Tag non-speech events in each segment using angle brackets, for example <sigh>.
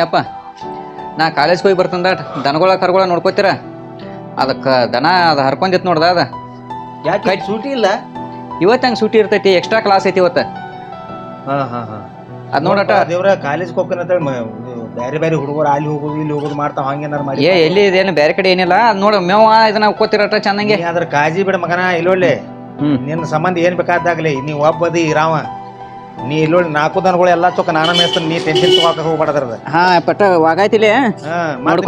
ಯಪ್ಪ ನಾ ಕಾಲೇಜ್ಗೆ ಹೋಗಿ ಬರ್ತಂದ ದನಗಳ ಕರ್ಗಳ ನೋಡ್ಕೋತೀರ? ಅದಕ್ಕೆ ದನ ಅದು ಹರ್ಕೊಂಡಿತ್ತು ನೋಡ್ದ ಅದ. ಯಾಕೆ ಸೂಟಿ ಇಲ್ಲ? ಇವತ್ತು ಹಂಗೆ ಸೂಟಿ ಇರ್ತೈತಿ? ಎಕ್ಸ್ಟ್ರಾ ಕ್ಲಾಸ್ ಐತಿ ಇವತ್ತು. ಹಾ ಹಾ ಹಾ. ಅದು ನೋಡಟ ದೇವ್ರ ಕಾಲೇಜ್ಗೆ ಹೋಗ್ತಾನ ಬೇರೆ ಬೇರೆ ಹುಡುಗರು ಅಲ್ಲಿ ಹೋಗೋದು ಇಲ್ಲಿ ಹೋಗೋದು ಮಾಡ್ತಾವ ಹಂಗೇನಾರು ಮಾಡಿ. ಏ ಎಲ್ಲಿ ಇದೇನು ಬೇರೆ ಕಡೆ ಏನಿಲ್ಲ. ಅದು ನೋಡು ಮೇವ ಇದನ್ನ ಉಕ್ಕೋತಿರಟ ಚೆನ್ನಾಗಿ ಅದ್ರ ಕಾಜಿ ಬಿಡ ಮಗನ ಇಲ್ಲೊಳ್ಳೆ. ನಿನ್ನ ಸಂಬಂಧ ಏನು ಬೇಕಾದಾಗಲಿ ನೀವು ಒಬ್ಬದಿ ಇರಾವ. ನೀ ಇಲ್ಲೊಳ್ಳೆ ನಾಲ್ಕು ದನಗಳು ಎಲ್ಲಾ ಚೊಕ್ಕ ನಾನ ಮೇಸ್ತಾನ ನೀ ಟೆನ್ಷನ್ ತಗೋಕ ಹೋಗ್ಬಾರ್ದ್ರದ ಹಾ ಪಟ್ಟ ವಾಗಾಯ್ತಿಲೆ? ಹಾ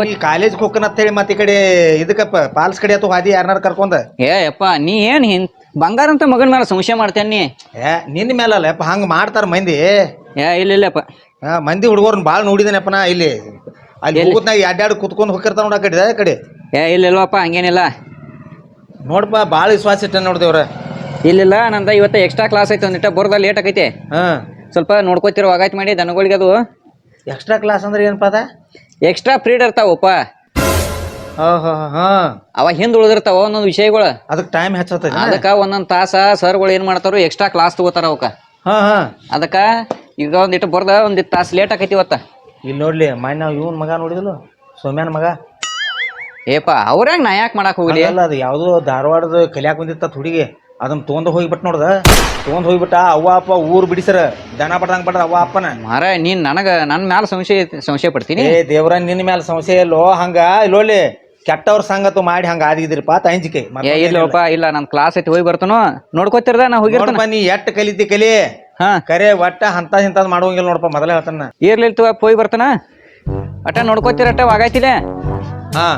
ನೀ ಕಾಲೇಜ್ ಹೋಗ್ಕನ ಅಂತ ಹೇಳಿ ಮತ್ತೆ ಈ ಕಡೆ ಇದಕ್ಕಪ್ಪ ಪಾಲ್ಸ್ ಕಡೆ ಅಥವಾ ಹಾದಿ ಯಾರನ್ನಾರ ಕರ್ಕೊಂಡ? ಏ ಯಪ್ಪ ನೀ ಏನ್ ಹಿನ್ ಬಂಗಾರ ಅಂತ ಮಗನ ಮೇಲೆ ಸಂಶಯ ಮಾಡ್ತೇನೆ ನೀ? ಏ ನಿನ್ನ ಮೇಲಲ್ಲ ಯಪ್ಪ ಹಂಗ ಮಾಡ್ತಾರ ಮಂದಿ. ಏ ಇಲ್ಲ ಇಲ್ಲಪ್ಪ ಹಾ ಮಂದಿ ಹುಡುಗರ್ನ ಭಾಳ ನೋಡಿದೇನಪ್ಪ ನಾ ಇಲ್ಲಿ. ಅಲ್ಲಿ ಹೋಗುತ್ನಾಗ ಅಡ್ಡಾಡಿ ಕುತ್ಕೊಂಡು ಹೋಗಿರ್ತಾವ ನೋಡ ಆ ಕಡೆ ಆ ಕಡೆ. ಏ ಇಲ್ಲ ಇಲ್ವಪ್ಪ ಹಂಗೇನಿಲ್ಲ. ನೋಡಪ್ಪ ಭಾಳ ವಿಶ್ವಾಸ ಇಟ್ಟ ನೋಡ್ದೇವ್ರ ಇಲ್ಲಿಲ್ಲ ನಂದ ಇವತ್ತ ಎಕ್ಸ್ಟ್ರಾ ಕ್ಲಾಸ್ ಐತಿ ಒಂದಿಟ್ಟ ಬರ್ದ ಲೇಟ್ ಆಗೈತೆ. ಹಾ. ಸ್ವಲ್ಪ ನೋಡ್ಕೋತಿರೋ ವಾಗಾಯ್ತು ಮಾಡಿ ದನಗಳಿಗೆ ಅದು. ಎಕ್ಸ್ಟ್ರಾ ಕ್ಲಾಸ್ ಅಂದ್ರೆ ಏನಪ್ಪ ಅದ? ಎಕ್ಸ್ಟ್ರಾ ಫ್ರೀಡ್ ಇರ್ತಾವಪ್ಪ. ಹಾ ಹಾ ಹಾ ಅವ ಹಿಂದ್ ಉಳಿದಿರ್ತಾವ ಒಂದೊಂದು ವಿಷಯಗಳು. ಅದಕ್ಕೆ ಟೈಮ್ ಹೆಚ್ಚತೈತಿ ಅದಕ್ಕ ಒಂದೊಂದ್ ತಾಸ ಸರ್ಗಳು ಏನ್ ಮಾಡ್ತಾರೋ ಎಕ್ಸ್ಟ್ರಾ ಕ್ಲಾಸ್ ತಗೋತಾರ ಅವಕ್ಕ. ಹಾ ಹಾ. ಅದಕ್ಕ ಈಗ ಒಂದಿಟ್ಟು ಬರ್ದ ಒಂದಿಟ್ಟು ತಾಸು ಲೇಟ್ ಆಕೈತಿ ಇವತ್ತ. ಇಲ್ಲಿ ನೋಡ್ಲಿ ಮನೆ ನಾವು ಇವನ್ ಮಗ ನೋಡಿದಲು ಸೋಮ್ಯಾನ್ ಮಗ. ಏಪ ಅವ್ರ ನಾ ಯಾಕೆ ಮಾಡಕ್ ಹೋಗ್ಲಿ ಅಲ್ಲ ಅದು ಯಾವುದೋ ಧಾರವಾಡದ ಕಲಿಯಾಕ ಬಂದಿತ್ತ ಹುಡುಗಿ. ಅದನ್ನ ಹೋಗಿ ಹೋಗ್ಬಿಟ್ಟು ನೋಡ್ದ? ತೊಗೊಂಡ್ ಹೋಗ್ಬಿಟ್ಟ ಅವ್ವ ಅಪ್ಪ ಊರು ಬಿಡಿಸರ. ದನ ಬಡ್ದಂಗೆ ಬಡ್ದ ಅವ್ವ ಅಪ್ಪನ. ಮಾರ ನೀನ್ ನನಗ ನನ್ ಮ್ಯಾಲ ಸಂಶಯ ಸಂಶಯ ಪಡ್ತೀನಿ? ಏ ದೇವ್ರ ನಿನ್ನ ಮೇಲೆ ಸಂಶಯ ಇಲ್ಲೋ? ಹಂಗ? ಇಲ್ಲೋಲಿ ಕೆಟ್ಟವ್ರ ಸಂಗತು ಮಾಡಿ ಹಂಗ ಆದಿದ್ರಿಪ್ಪ ಅಂತ ಅಂಜಿಕೆ ಏ ಇಲ್ಲಪ್ಪ ಇಲ್ಲ ನನ್ ಕ್ಲಾಸ್ ಐತಿ ಹೋಗಿ ಬರ್ತಾನೋ? ನೋಡ್ಕೋತಿರ್ದ ನಾ ಹೋಗಿರ್ತಾನ? ಬನ್ನಿ ಎಟ್ ಕಲಿತಿ ಕಲಿ? ಹಾ. ಕರೆ ಒಟ್ಟ ಅಂತ ಹಿಂತ ಮಾಡುವಂಗಿಲ್ಲ ನೋಡಪ್ಪ ಮೊದಲೇ ಹೇಳ್ತಾನ ಇರ್ಲಿಲ್ತವ ಹೋಗಿ ಬರ್ತಾನ? ಅಟ ನೋಡ್ಕೋತಿರಟ ವಾಗಾಯ್ತಿಲೆ? ಹಾ.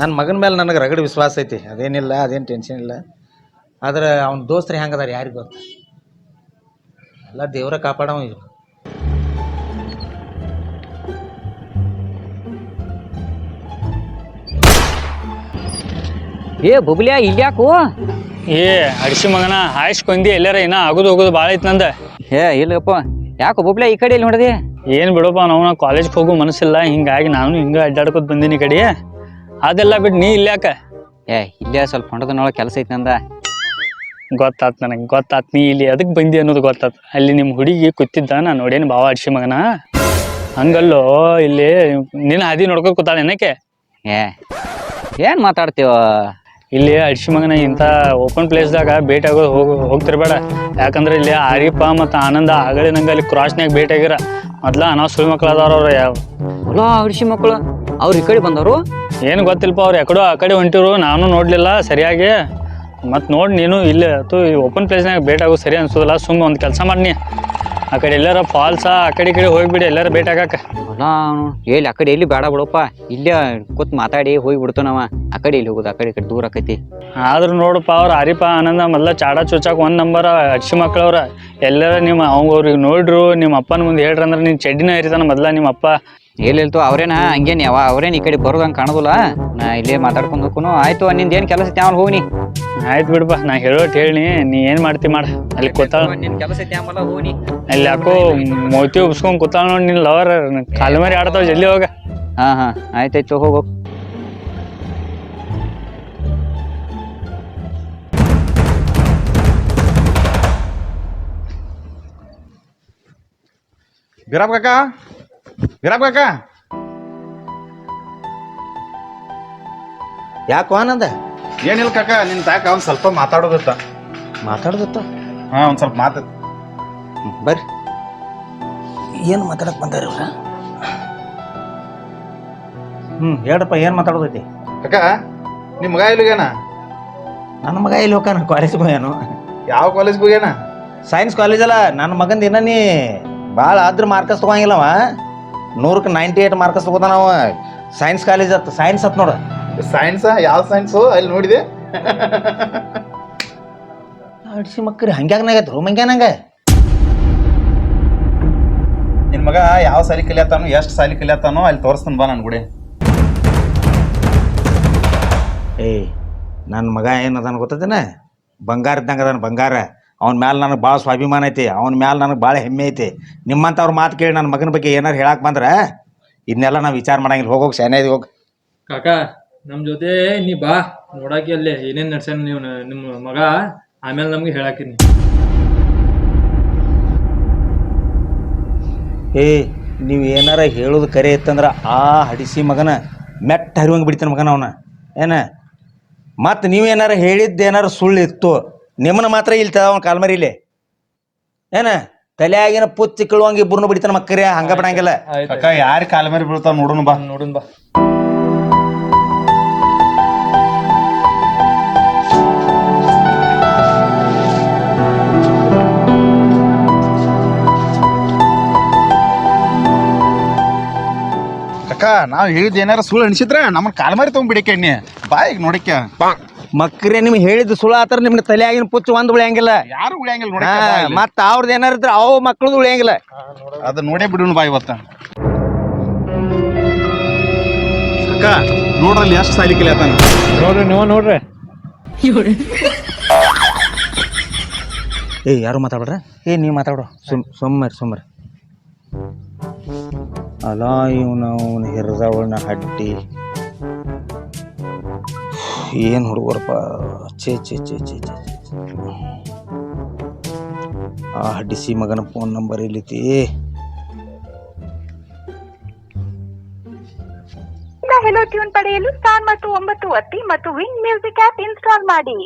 ನನ್ನ ಮಗನ ಮೇಲೆ ನನಗೆ ರಗಡ್ ವಿಶ್ವಾಸ ಐತಿ ಅದೇನಿಲ್ಲ ಅದೇನು ಟೆನ್ಷನ್ ಇಲ್ಲ. ಆದ್ರೆ ಅವ್ನ ದೋಸ್ತರು ಹೆಂಗದಾರ ಯಾರಿಗೆ ಗೊತ್ತ? ಎಲ್ಲ ದೇವರ ಕಾಪಾಡವ ಇದು ಏ ಬುಬ್ಲಿಯಾ ಇಲ್ಯಾಕು ಏ ಅಡಿಸಿ ಮಗನ ಹಾಯ್ಸ್ಕೊಂಡಿ ಎಲ್ಲಾರ ಏನ ಆಗುದು ಹೋಗುದು ಭಾಳ ಐತ್ ನಂದ. ಏ ಇಲ್ಲಪ್ಪ. ಯಾಕೋ ಬುಬ್ಲಿಯಾ ಈ ಕಡೆ ಇಲ್ಲಿ ನೋಡಿದೆ? ಏನ್ ಬಿಡಪ್ಪ ನಾವು ನಾ ಕಾಲೇಜ್ಗೆ ಹೋಗೋ ಮನಸ್ಸಿಲ್ಲ ಹಿಂಗಾಗಿ ನಾನು ಹಿಂಗ ಅಡ್ಡಾಡ್ಕೊತ ಬಂದಿನಿ ಈ ಕಡೆ. ಅದೆಲ್ಲ ಬಿಟ್ಟು ನೀ ಇಲ್ಯಾಕ ಏ ಇಲ್ಲೇ ಸ್ವಲ್ಪ ಹೊಂಡದನೊಳಗೆ ಕೆಲಸ ಐತಿ ನಂದ. ಗೊತ್ತಾತ್ ನನಗೆ ಗೊತ್ತಾತ್ ನೀ ಇಲ್ಲಿ ಅದಕ್ಕೆ ಬಂದಿ ಅನ್ನೋದು ಗೊತ್ತಾತ್. ಅಲ್ಲಿ ನಿಮ್ಮ ಹುಡುಗಿ ಕೂತಿದ್ದ ನಾ ನೋಡೇನು ಭಾವ ಅಡಿಸಿ ಮಗನ? ಹಂಗಲ್ಲೋ ಇಲ್ಲಿ ನಿನ್ನ ಹಾದಿ ನೋಡ್ಕೊ ಕೂತಾಳೆ ಏನಕ್ಕೆ ಏ ಏನ್ ಮಾತಾಡ್ತೀವ? ಇಲ್ಲಿ ಅಡಿಸಿ ಮಗನ ಇಂಥ ಓಪನ್ ಪ್ಲೇಸ್ದಾಗ ಭೇಟಿ ಆಗೋದು ಹೋಗ್ ಹೋಗ್ತಿರ್ಬೇಡ. ಯಾಕಂದ್ರೆ ಇಲ್ಲಿ ಆರಿಪ ಮತ್ತು ಆನಂದ ಆಗಲಿ ನಂಗೆ ಅಲ್ಲಿ ಕ್ರಾಸ್ನ್ಯಾಗ ಭೇಟಿ ಆಗಿರ. ಮೊದ್ಲ ನಾವು ಸುಳಿ ಮಕ್ಳು ಅದಾರ ಅವ್ರು ಯಾವ ಅಡಿಸಿ ಮಕ್ಕಳು ಅವ್ರು ಈ ಕಡೆ ಬಂದವರು? ಏನು ಗೊತ್ತಿಲ್ಲಪ್ಪ ಅವ್ರು ಎಕಡೋ ಆ ಕಡೆ ಹೊಂಟಿರು ನಾನು ನೋಡಲಿಲ್ಲ ಸರಿಯಾಗಿ. ಮತ್ತು ನೋಡಿ ನೀನು ಇಲ್ಲಿ ಅಥವಾ ಈ ಓಪನ್ ಪ್ಲೇಸ್ನಾಗ ಭೇಟಿ ಆಗೋದು ಸರಿ ಅನ್ಸೋದಿಲ್ಲ ಸುಮ್ಮ ಒಂದು ಕೆಲಸ ಮಾಡಿ ಆ ಕಡೆ ಎಲ್ಲಾರ ಫಾಲ್ಸ ಆ ಕಡೆ ಈ ಕಡೆ ಹೋಗ್ಬಿಡಿ ಎಲ್ಲಾರ ಭೇಟಿ ಆಗಾಕ ಹೊಲ ಎಲ್ಲಿ ಆ ಕಡೆ ಎಲ್ಲಿ ಬೇಡ ಬಿಡಪ್ಪ. ಇಲ್ಲೇ ಕೂತ್ ಮಾತಾಡಿ ಹೋಗಿ ಬಿಡ್ತಾನವ ನಾವ ಆ ಕಡೆ ಇಲ್ಲಿ ಹೋಗುದು ಆ ಕಡೆ ಈ ಕಡೆ ದೂರ ಆಕೈತಿ. ಆದ್ರೂ ನೋಡಪ್ಪ ಅವ್ರ ಹರಿಪ ಆನಂದ ಮೊದ್ಲ ಚಾಡ ಚುಚ್ಚಾಕ ಒಂದ್ ನಂಬರ್ ಅಡ್ಸಿ ಮಕ್ಳವ್ರ. ಎಲ್ಲಾರ ನಿಮ್ಮ ಅವ್ ಅವ್ರಿಗೆ ನೋಡ್ರು ನಿಮ್ಮ ಅಪ್ಪನ ಮುಂದೆ ಹೇಳ್ರಿ ಅಂದ್ರೆ ನೀನು ಚಡ್ಡಿನ ಇರ್ತಾನ ಮೊದ್ಲ ನಿಮ್ಮ ಅಪ್ಪ. ಎಲ್ಲಿಲ್ತು ಅವ್ರೇನ? ಹಂಗೇನ್ ಯಾವ ಅವ್ರೇನ್ ಈ ಕಡೆ ಬರೋದಂಗೆ ಕಾಣೋದಿಲ್ಲ. ನಾ ಇಲ್ಲೇ ಮಾತಾಡ್ಕೊಂಡು ಆಯ್ತು ನಿಂದ ಏನ್ ಕೆಲಸ ಐತಿ ಹೋಗಿ ಹೋಗ್ನಿ. ಆಯ್ತು ಬಿಡಪ್ಪ ನಾ ಹೇಳೋಟ್ ಹೇಳಿ ನೀ ಏನು ಮಾಡ್ತಿ ಮಾಡ ಅಲ್ಲಿ ಕೂತಾಳ. ನಿನ್ ಕೆಲಸ ಐತಿ ಆಮೇಲೆ ಹೋಗ್ನಿ. ಅಲ್ಲಿ ಯಾಕೋ ಮೋತಿ ಉಬ್ಸ್ಕೊಂಡ್ ಕೂತಾಳ ನೋಡಿ ನಿನ್ ಲವರ್ ಕಾಲು ಮೇಲೆ ಆಡ್ತಾವ ಜಲ್ದಿ ಹೋಗ. ಹಾ ಹಾ. ಆಯ್ತಾಯ್ತು ಹೋಗು. ಬಿರಾಬ್ ಕಾಕ? ಬಿರಾಬ್ ಕಾಕ. ಯಾಕೋ ಆನಂದ? ಏನಿಲ್ಲ ಕಾಕ ನಿನ್ ತಾಕ ಅವ್ನು ಸ್ವಲ್ಪ ಮಾತಾಡೋದತ್ತ. ಮಾತಾಡ್ದತ್ತ? ಹಾ ಒಂದ್ ಸ್ವಲ್ಪ ಮಾತ. ಬರ್ರಿ. ಏನು ಮಾತಾಡಕ್ ಬಂದಾರ ಇವ್ರ ಹ್ಮ್ ಹೇಳ್ರಪ್ಪ ಏನು ಮಾತಾಡೋದೈತಿ? ಕಾಕ ನಿಮ್ ಮಗ ಇಲ್ಲಿಗೇನ ನನ್ನ ಮಗ ಇಲ್ಲಿ ಹೋಗ ಕಾಲೇಜ್ಗೆ ಹೋಗ್ಯಾನು. ಯಾವ ಕಾಲೇಜ್ಗೆ ಹೋಗ್ಯಾನ? ಸೈನ್ಸ್ ಕಾಲೇಜ್ ಅಲ್ಲ ನನ್ನ ಮಗಂದ ಏನ ನೀ ಭಾಳ ಆದ್ರ ಮಾರ್ಕಸ್ ತಗೊಂಗಿಲ್ಲವ. ನೂರಕ್ಕೆ ನೈಂಟಿ ಏಟ್ ಮಾರ್ಕ್ಸ್ ತಗೋತಾನ ಅವ. ಸೈನ್ಸ್ ಕಾಲೇಜ್ ಅತ್ತ ಸೈನ್ಸ್ ಅತ್ ನೋಡ. ಸೈನ್ಸ್ ಯಾವ ಸೈನ್ಸು ಅಲ್ಲಿ ನೋಡಿದೆ. ಅಡ್ಸಿ ಮಕ್ಕರಿ ಹಂಗ್ಯಾಗನಾಗೈತೆ ರೂಮ್ ಹಂಗ್ಯಾನಂಗ ನಿನ್ ಮಗ ಯಾವ ಸಾಲಿ ಕಲಿಯತ್ತಾನೋ ಎಷ್ಟು ಸಾಲಿ ಕಲಿಯತ್ತಾನೋ ಅಲ್ಲಿ ತೋರಿಸ್ತಾನ ಬಾ ನನ್ನ ಗುಡಿ. ಏಯ್ ನನ್ನ ಮಗ ಏನದಾನ ಗೊತ್ತದೇನ? ಬಂಗಾರ ಇದ್ದಂಗೆ ಅದಾನ ಬಂಗಾರ. ಅವನ ಮ್ಯಾಲೆ ನನಗೆ ಭಾಳ ಸ್ವಾಭಿಮಾನ ಐತಿ ಅವ್ನ ಮ್ಯಾಲೆ ನನಗೆ ಭಾಳ ಹೆಮ್ಮೆ ಐತಿ. ನಿಮ್ಮಂಥವ್ರ ಮಾತು ಕೇಳಿ ನನ್ನ ಮಗನ ಬಗ್ಗೆ ಏನಾರು ಹೇಳಕ್ಕೆ ಬಂದ್ರೆ ಇದನ್ನೆಲ್ಲ ನಾವು ವಿಚಾರ ಮಾಡಂಗಿಲ್ಲ ಹೋಗೋಗಿ ಶಾನೆ ಹೋಗಿ. ಕಾಕ ನಮ್ ಜೊತೆ ನೀ ಬಾ ನೋಡಾಕಿ ಅಲ್ಲೇ ಏನೇನ್ ನಡ್ಸ್ಯಾನ ನೀವು ನಿಮ್ಮ ಮಗ ಆಮೇಲೆ ನಮ್ಗೆ ಹೇಳಾಕಿನಿ. ಏ ನೀವು ಏನಾರ ಹೇಳೋದು ಕರೆ ಇತ್ತಂದ್ರೆ ಆ ಹಡಿಸಿ ಮಗನ ಮೆಟ್ಟ ಹರಿವಂಗೆ ಬಿಡ್ತಾನೆ ಮಗನ ಅವನ. ಏನ? ಮತ್ತು ನೀವು ಏನಾರ ಹೇಳಿದ್ದು ಏನಾರ ಸುಳ್ಳು ಇತ್ತು ನಿಮ್ಮನ್ನ ಮಾತ್ರ ಇಲ್ಲಿ ಅವನ ಕಾಲ್ಮರಿಲಿ ಏನ? ತಲೆಯಾಗಿನ ಪುಚ್ಚಿ ಕೀಳುವಂಗೆ ಇಬ್ಬರನ್ನು ಬಿಡಿತಾನ ಮಕ್ಕರಿ ಹಂಗ ಬಿಡಂಗಿಲ್ಲ. ಅಕ್ಕ ಯಾರ ಕಾಲ ಮೇಲೆ ಬೀಳ್ತಾವ ನೋಡೋಣ ಬಾ. ನೋಡುನ್ ಬಾ. ಅಕ್ಕ ನಾವ್ ಹೇಳಿದ್ ಏನಾರ ಸುಳ್ಳು ಅನ್ಸಿದ್ರ ನಮ್ಮ ಕಾಲ ಮಾರಿ ತಗೊಂಡ್ಬಿಡಿಕೆ ನೀ ಬಾಯಿಗೆ ನೋಡಿಕ ಮಕ್ಕರೇ ನಿಮ್ಗೆ ಹೇಳಿದ ಸುಳ ಆತರ ನಿಮ್ಗೆ ತಲೆಯಾಗಿನ ಪುಚ್ಚು ಒಂದು ಉಳಿಯಂಗಿಲ್ಲ. ಯಾರು ಉಳಿಯಂಗಿಲ್ಲ ಹಾ ಮತ್ತೆ ಮತ್ತು ಅವ್ರದ್ದು ಏನಾರ ಇದ್ರೆ ಅವು ಮಕ್ಳದ್ದು ಉಳಿಯಂಗಿಲ್ಲ. ಅದ ನೋಡೇ ಬಿಡೋಣ ಬಾ ಇವತ್ತ. ಅಕ್ಕ ನೋಡ್ರಲ್ಲಿ ಎಷ್ಟು ಸಾಲಿ ಕಲಿಯತಾನ ನೋಡ್ರಿ ನೀವು ನೋಡ್ರಿ. ಏ ಯಾರು ಮಾತಾಡ್ರ ಏ ನೀವು ಮಾತಾಡ್ರು ಸುಮ್ ಸುಮ್ಮರಿ ಸುಮ್ಮರಿ. ಅಲ್ಲ ಇವನ ಅವನ ಹಿರಿದವಳನ್ನ ಹಡ್ಡಿ ಏನು ಹುಡುಗರಪ್ಪ? ಛೇ ಛೇ ಛೇ ಛೇ ಛೇ ಛೇ. ಆ ಹಡ್ಡಿಸಿ ಮಗನ ಫೋನ್ ನಂಬರ್ ಇಲ್ಲಿತಿ ಹೆಲೋ ಟ್ಯೂನ್ ಪಡೆಯಲು ಸ್ಟಾರ್ ಮತ್ತು ಒಂಬತ್ತು ಒತ್ತಿ ಮತ್ತು ವಿಂಗ್ ಮ್ಯೂಸಿಕ್ ಆಪ್ ಇನ್ಸ್ಟಾಲ್ ಮಾಡಿ.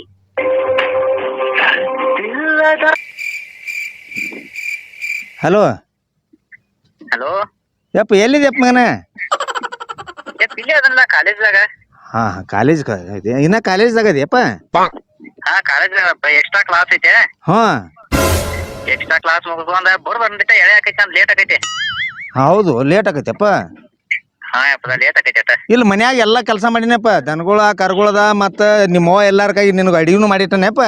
ಹಲೋ ಹಲೋ ಯಪ್ಪ ಎಲ್ಲಿದ್ಯಪ್ಪ ಮಗನ? ಇಲ್ಲೇ ಅದನ್ನ ಕಾಲೇಜ್ದಾಗ ಹಾಂ ಹಾಂ ಕಾಲೇಜ್ ಇನ್ನ ಕಾಲೇಜ್ದಾಗ ಅದೆಯಪ್ಪ ಹಾ ಕಾಲೇಜ್ದಾಗ ಎಕ್ಸ್ಟ್ರಾ ಕ್ಲಾಸ್ ಐತೆ. ಹಾ. ಎಕ್ಸ್ಟ್ರಾ ಕ್ಲಾಸ್ ಮುಗಿಸ್ಕೊಂಡ ಬರ್ ಬಂದೈತೆ ಎಳೆ ಆಕೈತೆ ಅಂತ ಲೇಟ್ ಆಕೈತಿ ಹೌದು ಲೇಟ್ ಆಕೈತೆಪ್ಪ ಹಾ ಯಪ್ಪ ಲೇಟ್ ಆಗೈತೆ ಅಟ ಇಲ್ಲಿ ಮನ್ಯಾಗ ಎಲ್ಲ ಕೆಲಸ ಮಾಡಿನಪ್ಪ. ದನಗಳ ಕರ್ಗಳದ ಮತ್ತ ನಿಮ್ಮವ್ವ ಎಲ್ಲಾರ ಕೈ ನಿನಗೆ ಅಡಿಗೂ ಮಾಡಿಟ್ಟನಪ್ಪ?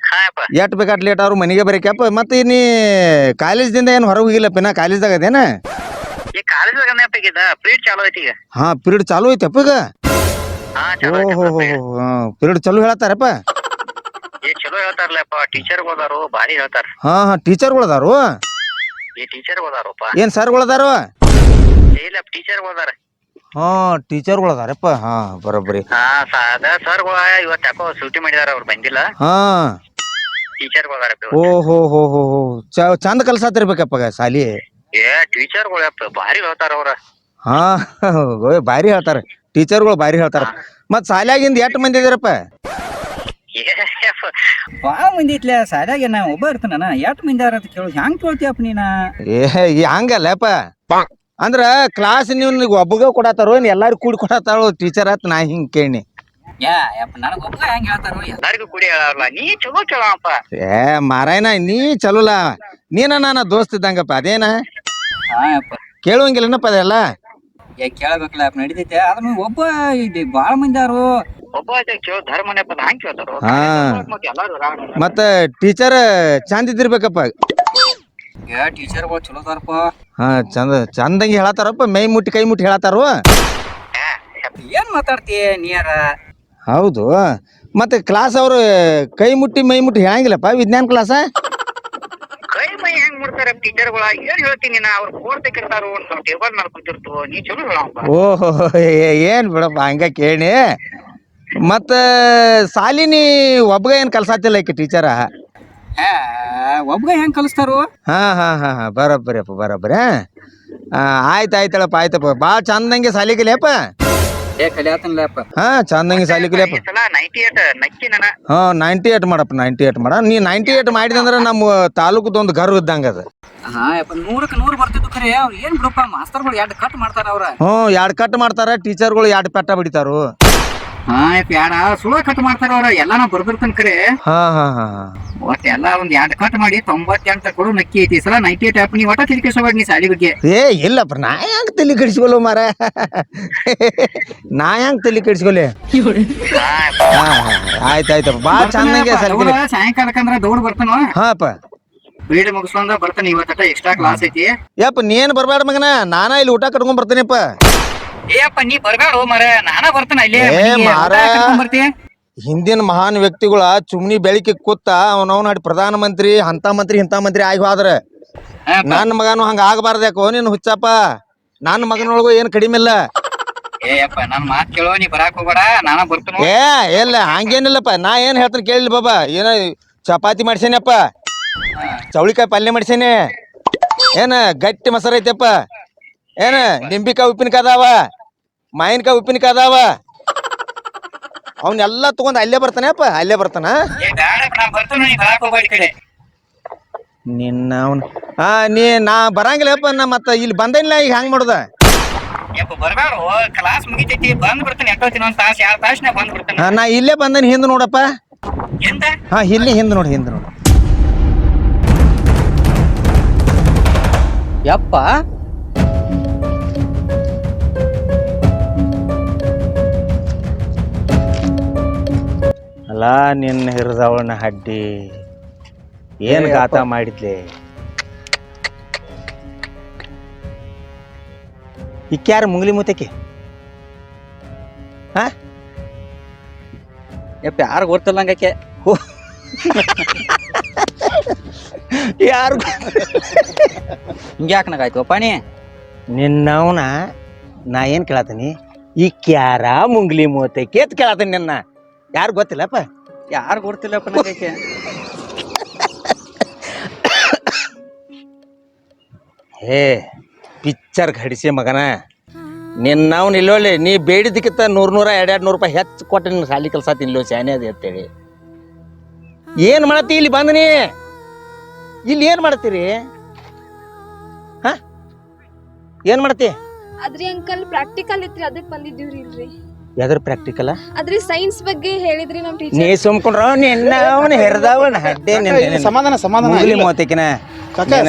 ಹಾ ಯಪ್ಪ ಎಟ್ ಬೇಕಾಟ್ ಲೇಟ್ ಅವ್ರು ಮನೆಗೆ ಬರೀಕಪ್ಪ ಮತ್ತೆ ನೀ ಕಾಲೇಜ್ದಿಂದ ಏನು ಹೊರಗೆ ಹೋಗಿಲ್ಲಪ್ಪ? ಇನ್ನ ಕಾಲೇಜ್ದಾಗ ಅದೇನ? ಈ ಕಾಲೇಜ್ ಪ್ರೀಡ್ ಚಾಲೂ ಐತಿ ಈಗ. ಹಾಂ ಪಿರಿಯಡ್ ಚಾಲು ಐತೆಪ್ಪ ಈಗ? ಹಾ ಚಲೋ ಓಹೋ. ಪಿರಿಯಡ್ ಚಾಲು ಹೇಳತ್ತಾರಪ್ಪ ಏ ಚಲೋ ಹೇಳ್ತಾರಲ್ಲಪ್ಪ ಟೀಚರ್ ಹೋದಾರು ಭಾರಿ ಹೇಳ್ತಾರ. ಹಾಂ ಹಾಂ ಟೀಚರ್ಗಳದಾರು ಈ ಟೀಚರ್ ಹೋದಾರಪ್ಪ ಏನು ಸರ್ಗಳದಾರು ಇಲ್ಲ ಟೀಚರ್ ಹೋದಾರ ಹಾ ಟೀಚರ್ಗಳದಾರಪ್ಪ ಹಾಂ ಬರೋಬ್ಬರಿ. ಹಾ ಸಾದ ಸರ್ ಇವತ್ತು ಯಾಕೋ ಸೂಟಿ ಮಾಡಿದಾರ ಅವ್ರು ಬಂದಿಲ್ಲ. ಹಾ. ಟೀಚರ್ ಹೋದಾರ ಓಹೋ ಹೋ ಹೋ ಹೋ. ಚ ಚಂದ ಕಲ್ಸಾತಿರ್ಬೇಕಪ್ಪ ಸಾಲಿ ಏ ಟೀಚರ್ ಭಾರಿ ಹೇಳ್ತಾರ ಅವ್ರ. ಹಾ ಓಯ್ ಭಾರಿ ಹೇಳ್ತಾರೆ. ಟೀಚರ್ಗಳು ಭಾರಿ ಹೇಳ್ತಾರ. ಮತ್ ಸಾಲ್ಯಾಗಿಂದ ಎಷ್ಟು ಮಂದಿ ಇದ್ದೀರಪ್ಪ ಏ <laughs> ಯಪ್ಪ, ಭಾಳ ಮಂದಿ ಇತ್ಲೆ ಸಾಲ್ಯಾಗ ನಾ ಒಬ್ಬ ಇರ್ತಾನ ಎಷ್ಟು ಮಂದಿ ಅದಾರ ಅಂತ ಕೇಳು. ಹೆಂಗ್ ಕೇಳ್ತೀಯಪ್ಪ ನೀನ? ಏ ಈ ಹಂಗಲ್ಲಪ್ಪ. ಅಂದ್ರ ಕ್ಲಾಸ್ ನೀವು ಒಬ್ಬಗ ಕೊಡತ್ತಾರೋ ಏನ್ ಎಲ್ಲಾರು ಕೂಡಿ ಕೊಡತಾಳು ಟೀಚರ್ ಆತ್ ನಾ ಹಿಂಗ್ ಕೇಳಿ ಯಾ ಯಪ್ಪ ನನಗ ಒಬ್ಬ ಹೆಂಗ್ ಹೇಳ್ತಾರೋ ಎಲ್ಲಾರ್ಗೂ ಕೂಡಿ ಹೇಳಲ್ಲ ನೀ ಚಲೋ ಕೇಳಪ್ಪ ಏ ಮಾರಾಯನ ನೀ ಚಲೋಲ. ನೀನ ನಾನ ದೋಸ್ತ ಇದ್ದಂಗಪ್ಪ ಅದೇನ? ಕೇಳುವಂಗಿಲ್ಲನಪ್ಪ ಅದೆಲ್ಲ? ಏ ಕೇಳಬೇಕಲ್ಲ ನಡೀತೈತೆ. ಆದ್ರ ಒಬ್ಬ ಬಾಳ ಭಾಳ ಮಂದಿ ಅವರು ಒಬ್ಬ ಆಯ್ತು ಕೇಳೋ ಧರ್ಮನೆಪ್ಪ ಹಂಗ್ ಕೇಳ್ತಾರ? ಹಾ. ಮತ್ತೆ ಎಲ್ಲಾರು ರಾಣ. ಮತ್ತ ಟೀಚರ್ ಚಂದ ಇದ್ದಿರ್ಬೇಕಪ್ಪ. ಏ ಟೀಚರ್ಗಳು ಚಲೋ ಅದಾರಪ್ಪ. ಹಾ ಚಂದ ಚಂದಂಗಿ ಹೇಳತ್ತಾರಪ್ಪ ಮೈ ಮುಟ್ಟಿ ಕೈ ಮುಟ್ಟಿ ಹೇಳತ್ತಾರು. ಏನ್ ಮಾತಾಡ್ತಿ ನೀರ ಹೌದು. ಮತ್ತೆ ಕ್ಲಾಸ್ ಅವರು ಕೈ ಮುಟ್ಟಿ ಮೈ ಮುಟ್ಟಿ ಹೇಳಂಗಿಲ್ಲಪ್ಪ ವಿಜ್ಞಾನ ಕ್ಲಾಸ ಮುಡ್ತಾರ ಟೀಚರ್ಗಳ ಏನ್ ಹೇಳ್ತೀನಿ ನಾ ಅವ್ರು ತೆಗಿರ್ತಾರು ಒಂದ್ ಟೇಬಲ್ ಮೇಲೆ ಕೂತಿರ್ತು. ನೀ ಚಲೋ ಹೇಳಪ್ಪ ಓಹೋ ಏನ್ ಬಿಡಪ್ಪ ಹಂಗ ಕೇಳಿ. ಮತ್ತ ಸಾಲಿನಿ ಒಬ್ಬಗ ಏನ್ ಕಲ್ಸಾತಿಲ್ಲ ಈಕಿ ಟೀಚರ ಒಬ್ಬಗ ಹೆಂಗೆ ಹೆಂಗ್ ಕಲಿಸ್ತಾರು? ಹಾ ಹಾ ಹಾ ಹಾ ಬರೋಬ್ಬರಿ ಅಪ್ಪ ಬರೋಬ್ಬರಿ ಆಯ್ತು ಆಯ್ತಳಪ್ಪ ಆಯ್ತಪ್ಪ. ಭಾಳ ಚಂದಂಗೆ ಸಾಲಿ ಕಲಿಯಪ್ಪ ಏ ಕಲಿಯಾತನ್ಲಪ್ಪ ಹಾ ಚಂದಂಗೆ ಸಾಲಿ ಕಲಿಯಪ್ಪ ಹಾ ನೈಂಟಿ ಏಟ್ ಮಾಡಪ್ಪ ನೈಂಟಿ ಏಟ್ ಮಾಡ. ನೀ ನೈಂಟಿ ಏಟ್ ಮಾಡಿದಂದ್ರೆ ನಮ್ಮ ತಾಲೂಕದೊಂದು ಗರ್ವ ಇದ್ದಂಗೆ ಅದು. ನೂರಕ್ಕೆ ನೂರು ಬರ್ತಿದ್ದು ಖರೆ. ಅವ್ರು ಏನ್ ಬಿಡಪ್ಪ ಮಾಸ್ತರ್ಗಳು ಎರಡು ಕಟ್ ಮಾಡ್ತಾರ ಅವ್ರ. ಹ್ಞೂ ಎರಡು ಕಟ್ ಮಾಡ್ತಾರ ಟೀಚರ್ಗಳು ಎರಡು ಪೆಟ್ಟ ಬಿಡಿತಾರು. ಹಾ ಯಪ್ಪ ಯಾಡ ಕಟ್ ಮಾಡ್ತಾರ ಅವ್ರ ಎಲ್ಲಾ ನಾ ಬರ್ದಿರ್ತನ್ ಖರೆ ಹಾ ಹಾ ಹಾ ಒಟ್ ಎಲ್ಲ ಒಂದ್ ಎರಡ್ ಕಟ್ ಮಾಡಿ ತೊಂಬತ್ತೆಂಟ ಕೊಡು ನಕ್ಕಿ ಐತಿ. ಸಲ ನೈಂಟಿ ಏಟ್ ಆಪ್ ನೀ ಒಟ್ಟ ತಿಳ್ಕಿಸಬೇಡ ನೀ ಸಾಲಿ ಬಗ್ಗೆ. ಏ ಇಲ್ಲಪ್ಪ ನಾ ಹೆಂಗ್ ತಲೆ ಕೆಡಿಸ್ಕೊಲ್ಲ ಮಾರ? ನಾ ಹೆಂಗ್ ತಲೆ ಕೆಡಿಸ್ಕೊಲಿ ಆಯ್ತು ಆಯ್ತಪ್ಪ ಚಂದಂಗೆ ಸಾಲಿ ಕಲಿ ಸಾಯಂಕಾಲಕ್ಕಂದ್ರ ದೌಡ್ ಬರ್ತಾನ. ಹಾಪ ಬೀಡ್ ಮುಗಿಸ್ಕೊಂಡ ಬರ್ತಾನ ಇವತ್ತ ಎಕ್ಸ್ಟ್ರಾ ಕ್ಲಾಸ್ ಐತಿ. ಯಪ್ಪ ನೀನ್ ಬರ್ಬೇಡ ಮಗನ. ನಾನ ಇಲ್ಲಿ ಊಟ ಕಟ್ಕೊಂಡ್ ಬರ್ತೀನಿಪ್ಪ. ಏಪ್ಪ ನೀ ಬರ್ಬೇಡ ಮರ ನಾನ ಬರ್ತಾನ ಏ, ಮಾರ. ಕಟ್ಕೊಂಡ್ ಹಿಂದಿನ ಮಹಾನ್ ವ್ಯಕ್ತಿಗಳ ಚುಮ್ನಿ ಬೆಳಕಿ ಕೂತ ಅವನವನ ಪ್ರಧಾನ ಮಂತ್ರಿ ಅಂತ ಮಂತ್ರಿ ಇಂಥ ಮಂತ್ರಿ ಆಗಿ ಹೋದ್ರ. ನನ್ನ ಮಗನು ಹಂಗ ಆಗಬಾರ್ದ್ಯಾಕೋ ನೀನು ಹುಚ್ಚಪ್ಪ? ನನ್ನ ಮಗನೊಳಗು ಏನು ಕಡಿಮೆ ಇಲ್ಲ? ಏ ಅಪ್ಪ ನನ್ ಮಾತ್ ಕೇಳೋ ನೀ ಬರಾಕ್ ಹೋಗ್ಬೇಡ. ನಾನ ಬರ್ತೀನಿ ಏ ಇಲ್ಲ ಹಂಗೇನಿಲ್ಲಪ್ಪ. ನಾ ಏನ್ ಹೇಳ್ತೀನಿ ಕೇಳಿಲ್ಲ ಬಾಬಾ. ಏನ ಚಪಾತಿ ಮಾಡ್ಸೇನಪ್ಪ? ಚೌಳಿಕಾಯಿ ಪಲ್ಯ ಮಾಡ್ಸೇನೆ? ಏನ ಗಟ್ಟಿ ಮೊಸರು ಐತೆಪ್ಪ ಏನ ನಿಂಬಿಕಾಯಿ ಉಪ್ಪಿನಕಾಯಿ ಅದಾವ ಮಾವಿನಕಾಯಿ ಉಪ್ಪಿನಕಾಯಿ ಅದಾವ ಅವನ್ನೆಲ್ಲ ತಗೊಂಡ್ ಅಲ್ಲೇ ಬರ್ತಾನೆಪ್ಪ ಅಲ್ಲೇ ಬರ್ತಾನ? ಬ್ಯಾಡಪ್ಪ ನಾ ಬರ್ತೀನಿ ನಿನ್ನ ಅವನ್ ಆ ನೀ ನಾ ಬರಂಗಿಲ್ಲಪ್ಪ ನಾ ಮತ್ತ ಇಲ್ಲಿ ಬಂದಿಲ್ಲ ಈಗ ಹೆಂಗ್ ಮಾಡುದ? ಯಪ್ಪ ಬರ್ಬೇಡ ಕ್ಲಾಸ್ ಮುಗಿತೈತಿ ಬಂದ್ ಬಿಡ್ತೀನಿ ಎಷ್ಟೊತ್ತಿನ ಒಂದ್ ತಾಸ್ ಎರಡ್ ತಾಸ್ನ ಬಂದ್ ಬಿಡ್ತೀನಿ. ನಾ ಇಲ್ಲೇ ಬಂದೇನಿ ಹಿಂದ್ ನೋಡಪ್ಪ? ಹಾ ಇಲ್ಲಿ ಹಿಂದ್ ನೋಡಿ ಹಿಂದ್ ನೋಡಿ. ಯಪ್ಪ ಅಲ್ಲ ನಿನ್ನ ಹಿರಿದವಳನ್ನ ಹಡ್ಡಿ. ಏನ್ ಗಾತ ಮಾಡಿದ್ಲೆ? ಇಕ್ಯಾರ ಮುಂಗ್ಲಿ ಮುತ್ತಕ್ಕೆ ಹಾ? ಯಪ್ಪ ಯಾರು ಗೊತ್ತಲ್ಲಂಗಕ್ಕೆ ಯಾರು ಹಿಂಗೆ ಯಾಕನಾಗಾಯ್ತು ಪಾಣಿ ನಿನ್ನವನ ನಾ ಏನ್ ಕೇಳತ್ತೀನಿ ಈ ಕ್ಯಾರ ಮುಂಗ್ಲಿ ಮೂತಕ್ಕೆ ಅಂತ ಕೇಳತ್ತೀನಿ ನಿನ್ನ. ಯಾರು ಗೊತ್ತಿಲ್ಲಪ್ಪ? ಯಾರು ಗೊತ್ತಿಲ್ಲಪ್ಪ ನನಗೆ ಹೇ, ಪಿಕ್ಚರ್ ಘಡಿಸಿ ಮಗನ. ನಿನ್ನವ್ನು ಇಲ್ಲೋಳಿ ನೀ ಬೇಡಿದ್ದಕ್ಕಿಂತ ನೂರ್ ನೂರ ಎರಡ್ ಎರಡ್ ನೂರು ರೂಪಾಯಿ ಹೆಚ್ಚು ಕೊಟ್ಟೆ ನಿನ್ನ ಸಾಲಿ ಕೆಲಸ ತಿನ್ಲೋ ಶಾನೆ ಅದು ಅಂತೇಳಿ ಏನು ಮಾಡತ್ತಿ ಇಲ್ಲಿ ಬಂದ ನೀ? ಇಲ್ಲಿ ಏನು ಮಾಡ್ತೀರಿ ಹ? ಏನು ಮಾಡತ್ತಿ? ಅದ್ರಿ ಅಂಕಲ್ ಪ್ರಾಕ್ಟಿಕಲ್ ಇತ್ರಿ ಅದಕ್ಕೆ ಬಂದಿದ್ದೀವ್ರಿ ಇಲ್ರಿ. ಯಾವ್ದ್ರ ಪ್ರಾಕ್ಟಿಕಲ್ ಅದ್ರ ಸೈನ್ಸ್ ಬಗ್ಗೆ ಹೇಳಿದ್ರಿ ನಮ್ ನೀ ಸುಮ್ಕೊಂಡ್ರ ನಿನ್ನ ಅವನ ಹೆರ್ದವನ ಹಡ್ಡೆ ನಿನ್ನ ಸಮಾಧಾನ ಸಮಾಧಾನ ಮುಗಿಲಿ ಮೋತಿಕಿನ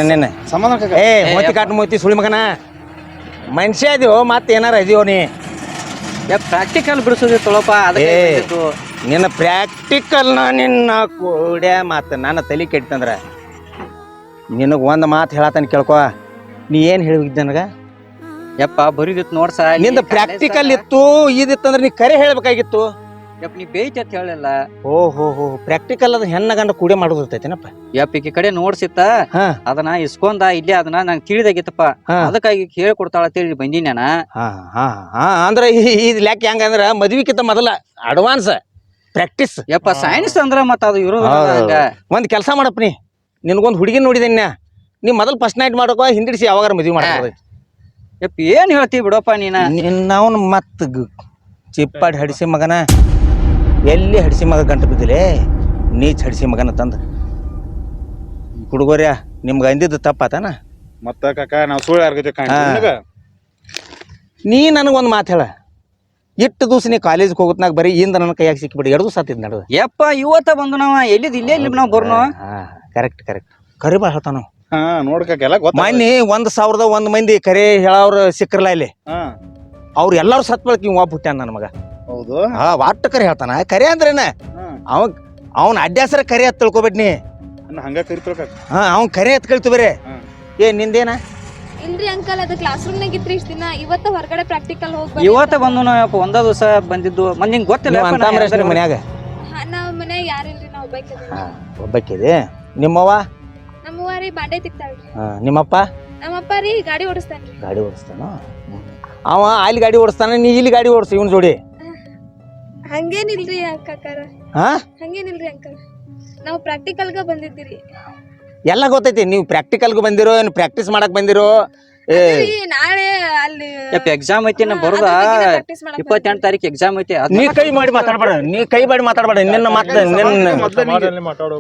ನಿನ್ನ ಸಮಾಧಾನ ಕಾಕ. ಏ ಮೋತಿ ಕಾಟ್ ಮೋತಿ ಸುಳಿ ಮಗನ. ಮನುಷ್ಯ ಅದೀವೋ ಮತ್ತೆ ಏನಾರ ಇದೀವೋ ನೀ. ಪ್ರಾಕ್ಟಿಕಲ್ ಬಿಡಿಸೋದು ತೊಳಪ್ಪ ಅದಕ್ಕೆ ಏ. ಬಂದಿದ್ದು. ನಿನ್ನ ಪ್ರಾಕ್ಟಿಕಲ್ನ ನಿನ್ನ ಕೂಡ ಮಾತು ನನ್ನ ತಲೆ ಕೆಟ್ಟಂದ್ರ ನಿನಗೆ ಒಂದು ಮಾತು ಹೇಳತ್ತಾನೆ ಕೇಳ್ಕೊ. ನೀ ಏನು ಹೇಳಿದ್ದೆ ನನಗೆ ಯಪ್ಪ ಬರೀದಿತ್ತು ನೋಡ್ಸ ನಿಂದ ಪ್ರಾಕ್ಟಿಕಲ್ ಇತ್ತು ಇದಿತ್ತಂದ್ರೆ ನೀ ಕರೆ ಹೇಳ್ಬೇಕಾಗಿತ್ತು. ಯಪ್ಪ ನೀ ಬೇಯ್ತಿ ಅಂತ ಹೇಳಲ್ಲ. ಓ ಹೋ ಹೋ ಪ್ರಾಕ್ಟಿಕಲ್ ಅದು ಹೆಣ್ಣ ಗಂಡ ಕೂಡೆ ಮಾಡೋದು ಇರ್ತೈತೇನಪ್ಪ. ಯಪ್ಪ ಈ ಕಡೆ ನೋಡ್ಸಿತ್ತ ಹಾ. ಅದನ್ನ ಇಸ್ಕೊಂದ ಇಲ್ಲೇ ಅದನ್ನ ನಂಗೆ ತಿಳಿದಾಗಿತ್ತಪ್ಪ. ಹಾ. ಅದಕ್ಕಾಗಿ ಹೇಳ್ಕೊಡ್ತಾಳ ತಿಳಿ ಬಂದೀನಿ ನಾನು. ಹಾ ಹಾ ಹಾ ಅಂದ್ರೆ ಇದು ಲ್ಯಾಕ್ ಹೆಂಗಂದ್ರ ಕಿತ್ತ ಮೊದಲ ಅಡ್ವಾನ್ಸ್ ಪ್ರಾಕ್ಟೀಸ್ ಯಪ್ಪ ಸೈನ್ಸ್ ಅಂದ್ರ ಮತ್ತ ಅದು ಇರೋದು ಒಂದ್ ಹಂಗ ಒಂದು ಕೆಲಸ ಮಾಡಪ್ಪ ನೀ. ನಿನಗೊಂದು ಹುಡುಗಿ ನೋಡಿದೇನ್ಯಾ ನೀ ಮೊದಲು ಫಸ್ಟ್ ನೈಟ್ ಮಾಡೋಕೋ ಹಿಂದಿಡಿಸಿ ಯಾವಾಗಾರ ಮದ್ವಿ ಮಾಡ್ಬೋದು ಯಪ್ಪ ಏನ್ ಹೇಳ್ತಿ ಬಿಡಪ್ಪ ನೀನ? ನಿನ್ನವನ್ ಮತ್ ಚಿಪ್ಪಾಡಿ ಹಡಿಸಿ ಮಗನ ಎಲ್ಲಿ ಹಡಿಸಿ ಮಗ ಗಂಟು ಬಿದ್ದಿಲೆ? ನೀಚ್ ಹಡಿಸಿ ಮಗನ ತಂದ. ಹುಡುಗರ್ಯ ನಿಮ್ಗೆ ಅಂದಿದ್ದು ತಪ್ಪಾತನ? ಮತ್ತ ಕಾಕ ನಾವು ಸುಳ್ಳು ಯಾರ್ಗೈತೆ ಹಾ. ನೀ ನನಗೊಂದು ಮಾತು ಹೇಳ. ಇಟ್ಟು ದಿವಸ ನೀ ಕಾಲೇಜ್ಗೆ ಹೋಗುತ್ನಾಗ ಬರೀ ಇಂದ ನನ್ನ ಕೈಯಾಗ ಸಿಕ್ಕಿಬಿಡಿ ಎರಡು ದಿವಸ ಆತಿದ್ ನಡ್ದು. ಯಪ್ಪ ಇವತ್ತ ಬಂದು ನಾವ ಎಲ್ಲಿದ್ ಇಲ್ಲೇ ಇಲ್ಲಿ ನಾವು ಬರ್ನು? ಕರೆಕ್ಟ್ ಕರೆಕ್ಟ್ ಕರಿ ಬಾ ಹೇಳ್ತಾನ ಹಾ ನೋಡ್ಕಲ್ಲ ಕಾಕ ಎಲ್ಲ ಗೊತ್ತ ಮೊನ್ನೆ ಒಂದ್ ಸಾವಿರದ ಒಂದ್ ಮಂದಿ ಕರೆ ಹೇಳವ್ರ ಸಿಕ್ಕರ್ಲ ಇಲ್ಲಿ. ಹಾ. ಅವ್ರು ಎಲ್ಲರೂ ಸತ್ ಬಳಕೆ ಒಬ್ಬ ಹುಟ್ಟ್ಯಾನ ನನ್ನ ಮಗ ಹೌದು. ಹಾ ವಾಟ್ ಕರೆ ಹೇಳ್ತಾನ. ಕರೆ ಅಂದ್ರೇನ? ಹಾ. ಅವ ಅವನ ಅಡ್ಡಾಸರ ಕರೆ ಹತ್ ತಿಳ್ಕೊಬೇಡ್ ನೀ. ಅನ್ನ ಹಂಗ ಹಾ ಅವ್ನ್ ಕರೆ ಹತ್ ಕಳ್ತು ಬೇರೆ. ಹಾ. ಏ ನಿಂದೇನ? ಇಲ್ರಿ ಅಂಕಲ್ ಅದು ಕ್ಲಾಸ್ ರೂಮ್ ನಾಗ ಇತ್ರಿ ಇಷ್ಟ ದಿನ. ಇವತ್ತ ಹೊರಗಡೆ ಪ್ರಾಕ್ಟಿಕಲ್ ಹೋಗಿ ಇವತ್ತ ಬಂದು ನಾವ್ ಒಂದ ದಿವಸ ಬಂದಿದ್ದು. ಮಂದಿ ನಿಂಗ್ ಗೊತ್ತಿಲ್ಲ ನೀವು ಯಪ್ಪ ನಾ ಅಂತಂದ್ರೆ ಯಾರ್ದಾರ ಮನ್ಯಾಗ? ನಾವ್ ಮನ್ಯಾಗ ಯಾರಿಲ್ರಿ ನಾವ್ ಒಬ್ಬಾಕಿದೀವಿ. ಹಾ ಒಬ್ಬಕ್ಕಿದೆ ನಿಮ್ಮವ್ವ ನಮ್ಮವ್ವ? ರೀ ಬಾಂಡೆ ತಿಕ್ತಾಳ್ರಿ ಹಾ, ನಿಮ್ಮಪ್ಪ? ನಮ್ಮಪ್ಪ ರೀ ಗಾಡಿ ಓಡಿಸ್ತಾನ್ರಿ. ಗಾಡಿ ಓಡಿಸ್ತಾನ? ಅವ ಅಲ್ಲಿ ಗಾಡಿ ಓಡಿಸ್ತಾನ ನೀ ಇಲ್ಲಿ ಗಾಡಿ ಓಡಿಸಿ ಇವನ್ ಜೋಡಿ. ಹಂಗೇನಿಲ್ರಿ ಕಾಕಾರ ಹಾ? ಹಂಗೇನಿಲ್ರಿ ಅಂಕಲ್. ನಾವು ಪ್ರಾಕ್ಟಿಕಲ್ಗ ಬಂದಿದ್ದೀರಿ. ಎಲ್ಲ ಗೊತ್ತೈತಿ ನೀವು ಪ್ರಾಕ್ಟಿಕಲ್ಗೆ ಬಂದಿರೋ ಏನು ಪ್ರಾಕ್ಟೀಸ್ ಮಾಡಕ್ ಬಂದಿರೋ ಏ. ರೀ, ನಾಳೆ ಅಲ್ಲಿ ಯಪ್ಪ ಎಕ್ಸಾಮ್ ಐತಿ ನಾ ಬರುದ? ಇಪ್ಪತ್ತೆಂಟು ತಾರೀಕು ಎಕ್ಸಾಮ್ ಐತಿ ಅದ್ ನೀ ಕೈ ಮಾಡಿ ಮಾತಾಡ್ಬೇಡ ನೀ ಕೈ ಮಾಡಿ ಮಾತಾಡ್ಬೇಡ ನಿನ್ನ ಮತ್ತೆ ನಿನ್ನ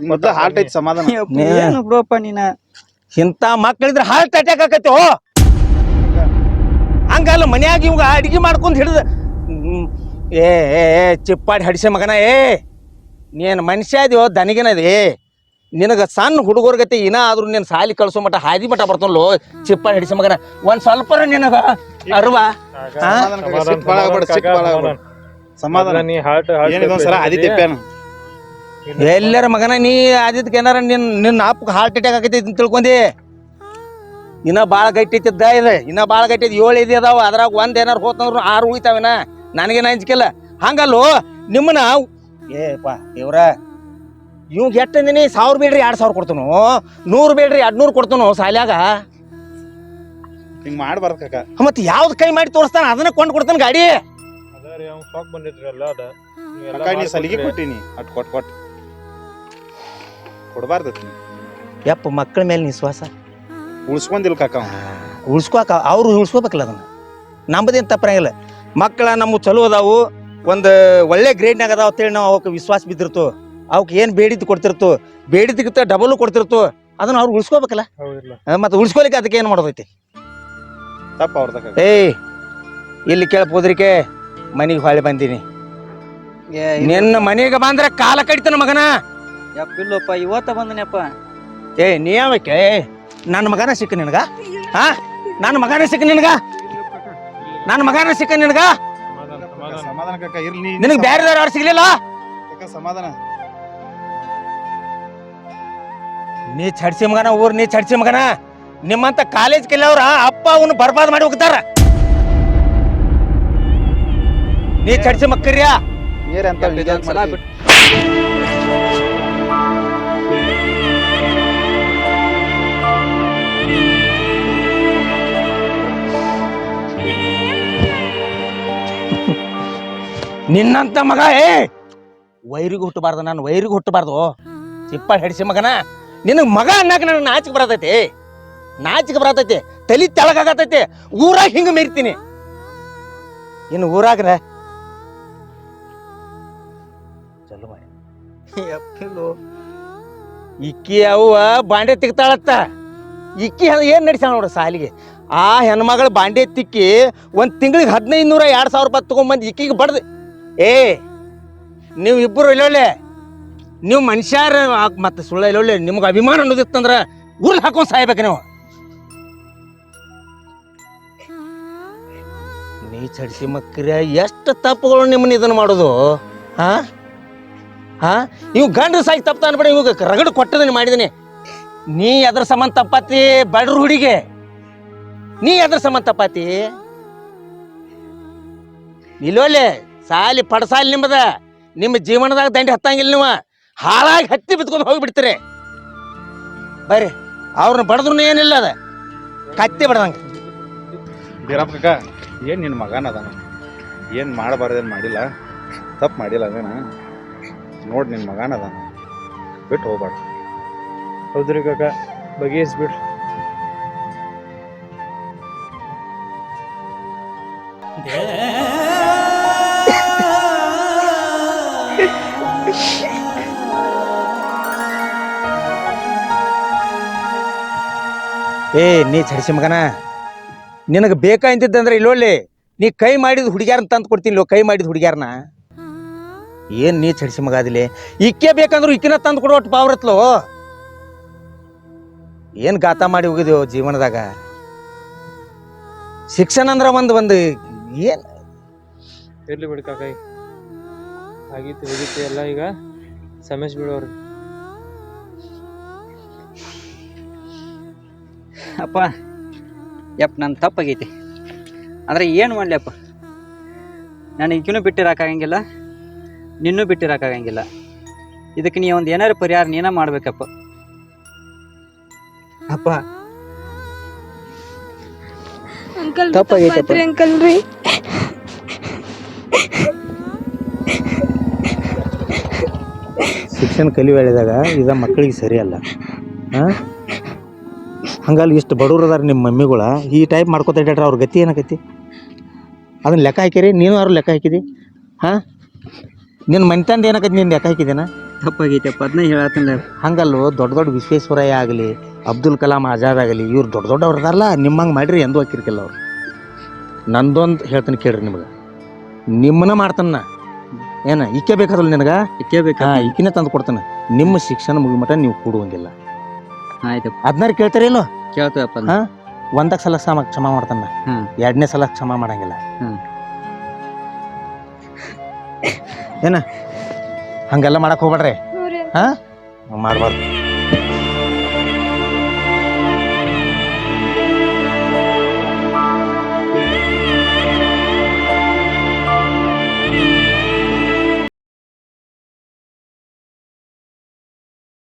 ಮೊದ್ಲ ಹಾರ್ಟ್ ಐತಿ ಸಮಾಧಾನ? ಯಪ್ಪ, ಏನು ಬಿಡಪ್ಪ ನೀನ? ಇಂಥ ಮಕ್ಕಳಿದ್ರೆ ಹಾರ್ಟ್ ಅಟ್ಯಾಕ್ ಆಕತಿ ಓ ಹಂಗಲ್ಲ ಮನ್ಯಾಗ ಇವಾಗ ಅಡಿಗೆ ಮಾಡ್ಕೊಂಡ್ ಹಿಡಿದ ಏ ಏ ಏ, ಚಿಪ್ಪಾಡಿ ಹಡಿಸೆ ಮಗನ ಏ. ನೀನು ಮನುಷ್ಯ ಇದೆಯೋ ದನಿಗಿನದಿ ನಿನಗ ಸಣ್ಣ ಹುಡುಗರ ಗತಿ ಇನ್ನ ಆದ್ರೂ ನೀನು ಸಾಲಿ ಕಳ್ಸೋ ಮಟ್ಟ ಹಾದಿ ಮಟ್ಟ ಬರ್ತಲ್ಲೋ ಚಿಪ್ಪ ಹಿಡಿಸಿ ಮಗನ. ಒಂದ್ ಸ್ವಲ್ಪ ನಿನಗ ಅರ್ವ? ಸಮಾಧಾನ ಬಾಳ ಬಾಳ ನೀ ಹಾರ್ಟ್ ಎಲ್ಲರ ಮಗನ ನೀ ಆದಿತ್ಕ ಏನಾರ ನಿನ್ ನಿನ್ನ ಅಪ್ಪ ಹಾರ್ಟ್ ಅಟ್ಯಾಕ್ ಆಗೈತಿ ಅಂತ ತಿಳ್ಕೊಂಡಿ. ಇನ್ನ ಭಾಳ ಗಟ್ಟಿ ಐತಿದ್ದ ಇದೆ. ಇನ್ನ ಭಾಳ ಗಟ್ಟಿ ಇದ್ ಏಳು ಇದೆ ಅದಾವ. ಅದ್ರಾಗ ಒಂದ್ ಏನಾರ ಹೋತಂದ್ರು ಆರು ಉಳಿತಾವಿನ ನನಗೇನ ಅಂಜಿಕಿಲ್ಲ ಹಂಗಲ್ಲೋ ನಿಮ್ಮನ್ನ ಏ ಪಾ ಇವ್ರ ಇವ್ ಎಷ್ಟು ಅಂದಿನಿ ಸಾವಿರ ಬೇಡ್ರಿ ಎರಡು ಸಾವಿರ ಕೊಡ್ತನು. ನೂರು ಬೇಡ್ರಿ ಎರಡು ನೂರು ಕೊಡ್ತನು ಸಾಲ್ಯಾಗ. ಹಿಂಗ್ ಮಾಡ್ಬಾರ್ದು ಕಾಕ. ಮತ್ತೆ ಯಾವ್ದು ಕೈ ಮಾಡಿ ತೋರಿಸ್ತಾನ? ಅದನ್ನ ಕೊಂಡು ಕೊಡ್ತಾನೆ ಗಾಡಿ. ಕಾಕ ನೀ ಸಲಿಗೆ ಕೊಟ್ಟಿನಿ. ಅಟ್ ಕೊಟ್ ಕೊಟ್. ಕೊಡ್ಬಾರ್ದು ಯಪ್ಪ ಮಕ್ಕಳ ಮೇಲೆ ವಿಶ್ವಾಸ ಉಳ್ಸ್ಕೊಂಡಿಲ್ಲ ಕಾಕ. ಉಳ್ಸ್ಕೋಕ ಅವ್ರು ಉಳ್ಸ್ಕೋಬೇಕಲ್ಲ ಅದನ್ನ. ನಮ್ಮದೇನು ತಪ್ಪರಂಗಿಲ್ಲ ಮಕ್ಕಳ ನಮ್ಮ ಚಲೋ ಅದಾವು. ಒಂದು ಒಳ್ಳೆ ಗ್ರೇಡ್ನಾಗ ಅದಾವ ಅಂತೇಳಿ ನಾವು ಅವಕ್ಕೆ ವಿಶ್ವಾಸ ಬಿದ್ದಿರ್ತು. ಅವಕ್ಕೆ ಏನು ಬೇಡಿದ್ದು ಕೊಡ್ತಿರ್ತು? ಬೇಡಿದ್ದಕ್ಕಿಂತ ಡಬಲ್ ಕೊಡ್ತಿರ್ತು. ಅದನ್ನ ಅವ್ರು ಉಳಿಸ್ಕೋಬೇಕಲ್ಲ? ಮತ್ತೆ ಉಳಿಸ್ಕೊಲಿಕ್ಕೆ ಅದಕ್ಕೆ ಏನು ಮಾಡೋದೈತಿ? ತಪ್ಪ ಏಯ್ ಇಲ್ಲಿ ಕೇಳ ಹೋದ್ರಿಕೆ ಮನೆಗೆ ಹೊಳೆ ಬಂದೀನಿ. ನಿನ್ನ ಮನೆಗೆ ಬಂದ್ರೆ ಕಾಲ ಕಡಿತನ ಮಗನ? ಇಲ್ಲಪ್ಪ ಇವತ್ತ ಬಂದನಪ್ಪ. ಏ ನೀ ಯಾವಕ್ಕೆ? ನನ್ನ ಮಗನ ಸಿಕ್ಕ ನಿನಗ? ಹಾ ನನ್ನ ಮಗನ ಸಿಕ್ಕ ನಿನಗ? ನನ್ನ ಮಗನ ಸಿಕ್ಕ ನಿನಗ? ನಿನಗೆ ಬೇರೆ ಯಾರು ಸಿಗ್ಲಿಲ್ಲ? ಕಾಕ ಸಮಾಧಾನ. ನೀ ಚಡ್ಸಿ ಮಗನ ಊರು ನೀ ಚಡ್ಸಿ ಮಗನ. ನಿಮ್ಮಂತ ಕಾಲೇಜ್ ಕೆಲವ್ರ ಅಪ್ಪ ಅವನು ಬರ್ಬಾದ್ ಮಾಡಿ ಹೋಗ್ತಾರ. ನೀ ಚಡ್ಸಿ ಮಕ್ಕರ್ಯಾ ನೀರಂತ ಅಂತ ಇದೊಂದ್ ಬಿಟ್ಟು ನಿನ್ನಂತ ಮಗ ಏ ವೈರಿಗೆ ಹುಟ್ಟಬಾರ್ದು ನಾನು ವೈರಿಗೆ ಹುಟ್ಟಬಾರ್ದು. ಚಿಪ್ಪ ಹೆಡ್ಸಿ ಮಗನ. ನಿನಗೆ ಮಗ ಅನ್ನಕ್ಕೆ ನನಗೆ ನಾಚಿಕೆ ಬರತೈತಿ. ನಾಚಿಕೆ ಬರತೈತಿ. ತಲಿ ತೆಳಗಾಗತೈತಿ. ಊರಾಗ ಹಿಂಗ ಮೆರಿತೀನಿ. ಇನ್ನು ಊರಾಗ್ರ? ಚಲೋ ಇಕ್ಕಿ ಅವ್ವ ಬಾಂಡೆ ತಿಕ್ತಾಳತ್ತ. ಇಕ್ಕಿ ಏನು ಏನ್ ನಡ್ಸ್ಯಾಳ ನೋಡು ಸಾಲಿಗೆ. ಆ ಹೆಣ್ಮಗಳ ಬಾಂಡೆ ತಿಕ್ಕಿ ಒಂದು ತಿಂಗಳಿಗೆ ಹದಿನೈದು ನೂರ ಎರಡು ಸಾವಿರ ರೂಪಾಯಿ ತಗೊಂಬಂದು ಇಕ್ಕಿಗೆ ಬಡ್ದು ಏ ನೀವು ಇಬ್ಬರು ಇಲ್ಲೊಳ್ಳೆ ನೀವು ಮನುಷ್ಯರ ಮತ್ತೆ ಸುಳ್ಳ ಇಲ್ಲೊಳ್ಳೆ ನಿಮ್ಗೆ ಅಭಿಮಾನ ಅನ್ನೋದಿತ್ತಂದ್ರೆ ಉರ್ಲ್ ಹಾಕೊಂಡು ಸಾಯ್ಬೇಕು ನೀವು. ನೀ ಚಡಿಸಿ ಮಕ್ಕರ ಎಷ್ಟು ತಪ್ಪುಗಳು ನಿಮ್ಮನ್ನ ಇದನ್ನ ಮಾಡೋದು? ಹಾ ಹಾ ನೀವು ಗಂಡ ಸಾಯಿ ತಪ್ಪ ಅನ್ಬೇಡ, ಇವಾಗ ರಗಡ್ ಕೊಟ್ಟದನ್ನ ಮಾಡಿದೀನಿ. ನೀ ಅದ್ರ ಸಂಬಂಧ ತಪ್ಪತಿ ಬಡ್ರ ಹುಡುಗಿ? ನೀ ಅದ್ರ ಸಂಬಂಧ ತಪ್ಪತಿ? ಇಲ್ಲೋಲೆ ಸಾಲಿ ಪಡಸಾಲಿ ನಿಮ್ಮದ ನಿಮ್ಮ ಜೀವನದಾಗ ದಂಡಿ ಹತ್ತಂಗಿಲ್ಲ ನೀವು. ಹಾಳಾಗಿ ಹತ್ತಿ ಬಿತ್ಕೊಂಡು ಹೋಗಿಬಿಡ್ತೀರಿ. ಬರ್ರಿ ಅವ್ರನ್ನ ಬಡದ್ರು ಏನಿಲ್ಲ ಅದ. ಕತ್ತಿ ಬಡ್ದಂಗೆ. ಬೀರಪ್ಪ ಕಾಕ ಏನ್ ನಿನ್ ಮಗನ ಅದಾನ? ಏನು ಮಾಡಬಾರ್ದೇನು ಮಾಡಿಲ್ಲ? ತಪ್ಪು ಮಾಡಿಲ್ಲ ಅದೇನ? ನೋಡಿ ನಿನ್ನ ಮಗನ ಅದಾನ. ಬಿಟ್ಟು ಹೋಗ್ಬಾರ್ದು ಹೌದ್ರಿ ಕಾಕ ಬಗೆಹರಿಸ್ಬಿಡ್ರಿ. ಏ, ನೀ ಚಡಿಸಿ ಮಗನ. ನಿನಗೆ ಬೇಕಾಂತಿದ್ದಂದ್ರೆ ಇಲ್ಲೊಳ್ಳಿ ನೀ ಕೈ ಮಾಡಿದ ಹುಡುಗ್ಯಾರನ್ನ ತಂದು ಕೊಡ್ತೀನಿ ಲೋ, ಕೈ ಮಾಡಿದ ಹುಡುಗ್ಯಾರನ್ನ ಏನು ನೀ ಚಡಿಸಿ ಮಗ ಅದಿಲೆ ಇಕ್ಕೆ ಬೇಕಂದ್ರೂ ಇಕ್ಕಿನ ತಂದು ಕೊಡೋ ಒಟ್ಟು ಪಾವ್ರತ್ಲೋ. ಏನು ಗಾತ ಮಾಡಿ ಹೋಗಿದ್ಯೋ ಜೀವನದಾಗ? ಶಿಕ್ಷಣ ಅಂದ್ರೆ ಒಂದು ಒಂದು ಏನು? ಇರ್ಲಿ ಬಿಡಿ ಆಗಿತ್ತು ಹೋಗಿತ್ತು ಹೋಗಿತಿ ಎಲ್ಲ ಈಗ. ಸಮಸ್ಯೆ ಬಿಡೋರು ಅಪ್ಪ ಯಪ್ಪ ನನ್ನ ತಪ್ಪಾಗೈತಿ. ಆದರೆ ಏನು ಮಾಡಲಿಯಪ್ಪ ನಾನು ಈಗಿನೂ ಬಿಟ್ಟಿರೋಕ್ಕಾಗಂಗಿಲ್ಲ ನಿನ್ನೂ ಬಿಟ್ಟಿರೋಕ್ಕಾಗಂಗಿಲ್ಲ ಇದಕ್ಕೆ ನೀ ಒಂದು ಏನಾರು ಪರಿಹಾರ ನೀನ ಮಾಡ್ಬೇಕಪ್ಪ. ಅಪ್ಪ. ಅಂಕಲ್ ತಪ್ಪಾಗೈತಿ ಅಂಕಲ್ ರೀ. ಶಿಕ್ಷಣ ಕಲಿವೇಳಿದಾಗ ಇದ ಮಕ್ಕಳಿಗೆ ಸರಿಯಲ್ಲ ಹಾಂ? ಹಂಗಲ್ಲಿ ಇಷ್ಟು ಬಡವ್ರು ಅದಾರ ನಿಮ್ಮ ಮಮ್ಮಿಗಳು ಈ ಟೈಪ್ ಮಾಡ್ಕೊತ ಇಟ್ಟಾರ ಅವ್ರ ಗತಿ ಏನಾಕೈತಿ? ಅದನ್ನ ಲೆಕ್ಕ ಹಾಕಿರಿ ನೀನು ಯಾರು ಲೆಕ್ಕ ಹಾಕಿದಿ? ಹಾಂ? ನಿನ್ನ ಮನೆತಂದು ಏನಾಕೈತಿ ನೀನು ಲೆಕ್ಕ ಹಾಕಿದೇನ? ತಪ್ಪಾಗೈತಪ್ಪ ಅದನ್ನ ಹೇಳತ್ತಲ್ಲ ಹಂಗಲ್ಲು ದೊಡ್ಡ ದೊಡ್ಡ ವಿಶ್ವೇಶ್ವರಯ್ಯ ಆಗಲಿ ಅಬ್ದುಲ್ ಕಲಾಂ ಆಜಾದ್ ಆಗಲಿ ಇವ್ರು ದೊಡ್ಡ ದೊಡ್ಡವ್ರು ಅದಾರಲ್ಲ ನಿಮ್ಮಂಗೆ ಮಾಡಿರಿ ಎಂದೂ ಹಾಕಿರ್ಕಿಲ್ಲ ಅವ್ರು. ನಂದೊಂದು ಹೇಳ್ತೀನಿ ಕೇಳ್ರಿ ನಿಮ್ಗೆ. ನಿಮ್ಮನ್ನ ಮಾಡ್ತಾನ ಏನ ಇಕ್ಕೆ ಬೇಕಾದ್ರಲ್ಲ ನಿನಗೆ? ಇಕ್ಕೇ ಬೇಕಾ? ಇಕ್ಕಿನೇ ತಂದು ಕೊಡ್ತಾನೆ. ನಿಮ್ಮ ಶಿಕ್ಷಣ ಮುಗಿಮಟ ನೀವು ಕೊಡುವಂಗಿಲ್ಲ. ಆಯ್ತಪ್ಪ ಅದನ್ನಾರ ಕೇಳ್ತಾರೇನು ಕೇಳ್ತೇವಪ್ಪ ಹಾ? ಒಂದಕ್ಕೆ ಸಲ ಕ್ಷಮ ಕ್ಷಮಾ ಮಾಡ್ತಾನ. ಹ್ಮ್. ಎರಡನೇ ಸಲ ಕ್ಷಮಾ ಮಾಡಂಗಿಲ್ಲ. ಹ್ಮ್. ಏನ? ಹಂಗೆಲ್ಲ ಮಾಡಕ್ ಹೋಗ್ಬೇಡ್ರಿ. ಹಾ? ಮಾಡ್ಬಾರ್ದು.